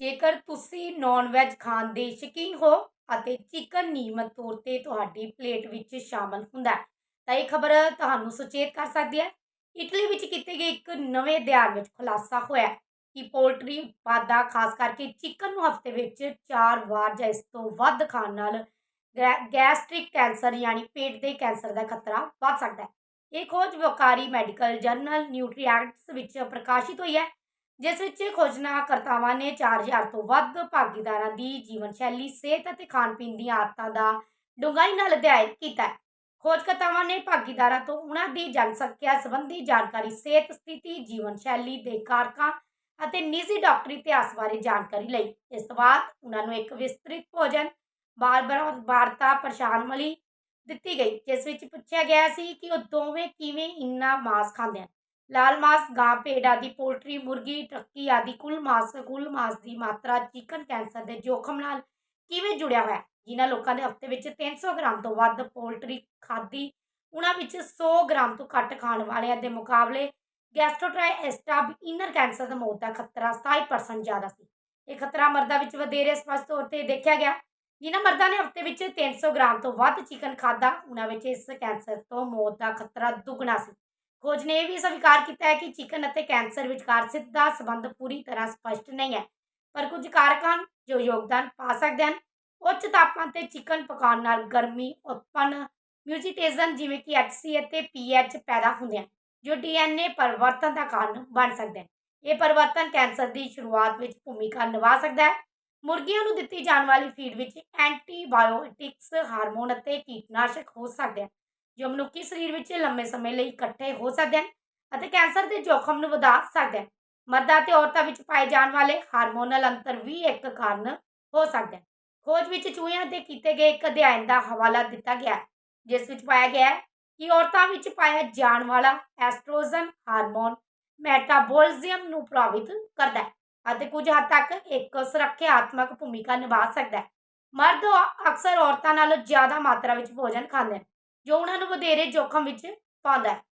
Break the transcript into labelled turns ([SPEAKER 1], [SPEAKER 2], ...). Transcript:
[SPEAKER 1] ਜੇਕਰ ਤੁਸੀਂ non veg ਖਾਣ ਦੇ ਸ਼ੌਕੀਨ ਹੋ ਅਤੇ ਚਿਕਨ ਨਿਯਮਤ ਤੌਰ ਤੇ ਤੁਹਾਡੀ ਪਲੇਟ ਵਿੱਚ ਸ਼ਾਮਲ ਹੁੰਦਾ ਹੈ, ਤਾਂ ਇਹ ਖਬਰ ਤੁਹਾਨੂੰ ਸੁਚੇਤ ਕਰ ਸਕਦੀ ਹੈ। ਇਟਲੀ ਵਿੱਚ ਕੀਤੇ ਗਏ ਇੱਕ ਨਵੇਂ ਅਧਿਐਨ ਵਿੱਚ ਖੁਲਾਸਾ ਹੋਇਆ ਕਿ ਪੋਲਟਰੀ ਉਤਪਾਦਾਂ, ਖਾਸ ਕਰਕੇ ਚਿਕਨ ਨੂੰ ਹਫ਼ਤੇ ਵਿੱਚ 4 ਵਾਰ ਜਾਂ ਇਸ ਤੋਂ ਵੱਧ ਖਾਣ ਨਾਲ ਗੈ- ਗੈਸਟ੍ਰਿਕ ਕੈਂਸਰ ਯਾਨੀ ਪੇਟ ਦੇ ਕੈਂਸਰ ਦਾ ਖਤਰਾ ਵੱਧ ਸਕਦਾ ਹੈ। ਇਹ ਖੋਜ ਵਿਕਾਰੀ ਮੈਡੀਕਲ ਜਰਨਲ ਨਿਊਟ੍ਰੀਐਂਟਸ ਵਿੱਚ ਪ੍ਰਕਾਸ਼ਿਤ ਹੋਈ ਹੈ। ਜਿਸ ਵਿੱਚ ਖੋਜਨਾਕਰਤਾਵਾਂ ਨੇ 4000 ਤੋਂ ਵੱਧ ਭਾਗੀਦਾਰਾਂ ਦੀ ਜੀਵਨ ਸ਼ੈਲੀ, ਸਿਹਤ ਅਤੇ ਖਾਣ ਪੀਣ ਦੀਆਂ ਆਦਤਾਂ ਦਾ ਡੂੰਘਾਈ ਨਾਲ ਅਧਿਐਨ ਕੀਤਾ ਹੈ। ਖੋਜਕਰਤਾਵਾਂ ਨੇ ਭਾਗੀਦਾਰਾਂ ਤੋਂ ਉਹਨਾਂ ਦੀ ਜਨਸੰਖਿਆ ਸੰਬੰਧੀ ਜਾਣਕਾਰੀ, ਸਿਹਤ ਸਥਿਤੀ, ਜੀਵਨ ਸ਼ੈਲੀ ਦੇ ਕਾਰਕਾਂ ਅਤੇ ਨਿੱਜੀ ਡਾਕਟਰੀ ਇਤਿਹਾਸ ਬਾਰੇ ਜਾਣਕਾਰੀ ਲਈ। ਇਸ ਤੋਂ ਬਾਅਦ ਉਹਨਾਂ ਨੂੰ ਇੱਕ ਵਿਸਤ੍ਰਿਤ ਭੋਜਨ ਬਾਰ-ਬਾਰ ਵਾਰਤਾ ਪਰੇਸ਼ਾਨਮਲੀ ਦਿੱਤੀ ਗਈ, ਜਿਸ ਵਿੱਚ ਪੁੱਛਿਆ ਗਿਆ ਸੀ ਕਿ ਉਹ ਦੋਵੇਂ ਕਿਵੇਂ ਇੰਨਾ ਮਾਸ ਖਾਂਦੇ ਹਨ। ਲਾਲ ਮਾਸ, ਗਾਂ ਭੇਡ ਆਦਿ ਪੋਲਟਰੀ, ਮੁਰਗੀ ਟਰਕੀ ਆਦਿ ਕੁੱਲ ਮਾਸ ਕੁੱਲ ਮਾਸ ਦੀ ਮਾਤਰਾ ਚਿਕਨ ਕੈਂਸਰ ਦੇ ਜੋਖਮ ਨਾਲ ਕਿਵੇਂ ਜੁੜਿਆ ਹੋਇਆ? ਜਿਨ੍ਹਾਂ ਲੋਕਾਂ ਨੇ ਹਫ਼ਤੇ ਵਿੱਚ 300 ਗ੍ਰਾਮ ਤੋਂ ਵੱਧ ਪੋਲਟਰੀ ਖਾਧੀ ਉਹਨਾਂ ਵਿੱਚ 100 ਗ੍ਰਾਮ ਤੋਂ ਘੱਟ ਖਾਣ ਵਾਲਿਆਂ ਦੇ ਮੁਕਾਬਲੇ ਗੈਸਟ੍ਰੋਟ੍ਰਾਇਸਟਾਬ ਇਨਰ ਕੈਂਸਰ ਦਾ ਮੌਤ ਦਾ ਖਤਰਾ 27% ਜ਼ਿਆਦਾ ਸੀ। ਇਹ ਖਤਰਾ ਮਰਦਾਂ ਵਿੱਚ ਵਧੇਰੇ ਸਪਸ਼ਟ ਤੌਰ ਤੇ ਦੇਖਿਆ ਗਿਆ। ਜਿਨ੍ਹਾਂ ਮਰਦਾਂ ਨੇ ਹਫ਼ਤੇ ਵਿੱਚ 300 ਗ੍ਰਾਮ ਤੋਂ ਵੱਧ ਚਿਕਨ ਖਾਧਾ ਉਹਨਾਂ ਵਿੱਚ ਇਸ ਕੈਂਸਰ ਤੋਂ ਮੌਤ ਦਾ ਖਤਰਾ ਦੁੱਗਣਾ ਸੀ। ਖੋਜ ਨੇ ਇਹ ਵੀ ਸਵੀਕਾਰ ਕੀਤਾ ਹੈ ਕਿ ਚਿਕਨ ਅਤੇ ਕੈਂਸਰ ਵਿਚਕਾਰ ਸਿੱਧਾ ਸੰਬੰਧ ਪੂਰੀ ਤਰ੍ਹਾਂ ਸਪਸ਼ਟ ਨਹੀਂ ਹੈ, ਪਰ ਕੁਝ ਕਾਰਕ ਹਨ ਜੋ ਯੋਗਦਾਨ ਪਾ ਸਕਦੇ ਹਨ, ਉੱਚ ਤਾਪਮਾਨ ਤੇ ਚਿਕਨ ਪਕਾਉਣ ਨਾਲ ਗਰਮੀ ਉਤਪੰਨ ਮਿਊਟੇਸ਼ਨ ਜਿਵੇਂ ਕਿ HC ਅਤੇ PH ਪੈਦਾ ਹੁੰਦੇ ਹਨ, ਜੋ DNA ਪਰਿਵਰਤਨ ਦਾ ਕਾਰਨ ਬਣ ਸਕਦੇ ਹਨ। ਇਹ ਪਰਿਵਰਤਨ ਕੈਂਸਰ ਦੀ ਸ਼ੁਰੂਆਤ ਵਿੱਚ ਭੂਮਿਕਾ ਨਿਭਾ ਸਕਦਾ ਹੈ। ਮੁਰਗੀਆਂ ਨੂੰ ਦਿੱਤੀ ਜਾਣ ਵਾਲੀ ਫੀਡ ਵਿੱਚ ਐਂਟੀਬਾਇਓਟਿਕਸ ਹਾਰਮੋਨ ਅਤੇ ਕੀਟਨਾਸ਼ਕ ਹੋ ਸਕਦੇ ਹਨ। ਜੋ ਮਨੁੱਖੀ ਸਰੀਰ ਵਿੱਚ ਲੰਮੇ ਸਮੇਂ ਲਈ ਇਕੱਠੇ ਹੋ ਸਕਦੇ ਹਨ ਅਤੇ ਕੈਂਸਰ ਦੇ ਜੋਖਮ ਨੂੰ ਵਧਾ ਸਕਦੇ ਹਨ। ਮਰਦਾਂ ਅਤੇ ਔਰਤਾਂ ਵਿੱਚ ਪਾਏ ਜਾਣ ਵਾਲੇ ਹਾਰਮੋਨਲ ਅੰਤਰ ਵੀ ਇੱਕ ਕਾਰਨ ਹੋ ਸਕਦੇ ਹਨ। ਖੋਜ ਵਿੱਚ ਚੂਹਿਆਂ ਤੇ ਕੀਤੇ ਗਏ ਇੱਕ ਅਧਿਐਨ ਦਾ ਹਵਾਲਾ ਦਿੱਤਾ ਗਿਆ ਹੈ, ਜਿਸ ਵਿੱਚ ਪਾਇਆ ਗਿਆ ਹੈ ਕਿ ਔਰਤਾਂ ਵਿੱਚ ਪਾਇਆ ਜਾਣ ਵਾਲਾ ਐਸਟ੍ਰੋਜਨ ਹਾਰਮੋਨ ਮੈਟਾਬੋਲਿਜ਼ਮ ਨੂੰ ਪ੍ਰਭਾਵਿਤ ਕਰਦਾ ਹੈ ਅਤੇ ਕੁਝ ਹੱਦ ਤੱਕ ਇੱਕ ਸੁਰੱਖਿਆਤਮਕ ਭੂਮਿਕਾ ਨਿਭਾ ਸਕਦਾ ਹੈ। ਮਰਦ ਅਕਸਰ ਔਰਤਾਂ ਨਾਲੋਂ ਜ਼ਿਆਦਾ ਮਾਤਰਾ ਵਿੱਚ ਭੋਜਨ ਖਾਂਦੇ ਹਨ ਜੋ ਉਹਨਾਂ ਨੂੰ ਵਧੇਰੇ ਜੋਖਮ ਵਿੱਚ ਪਾਉਂਦਾ ਹੈ।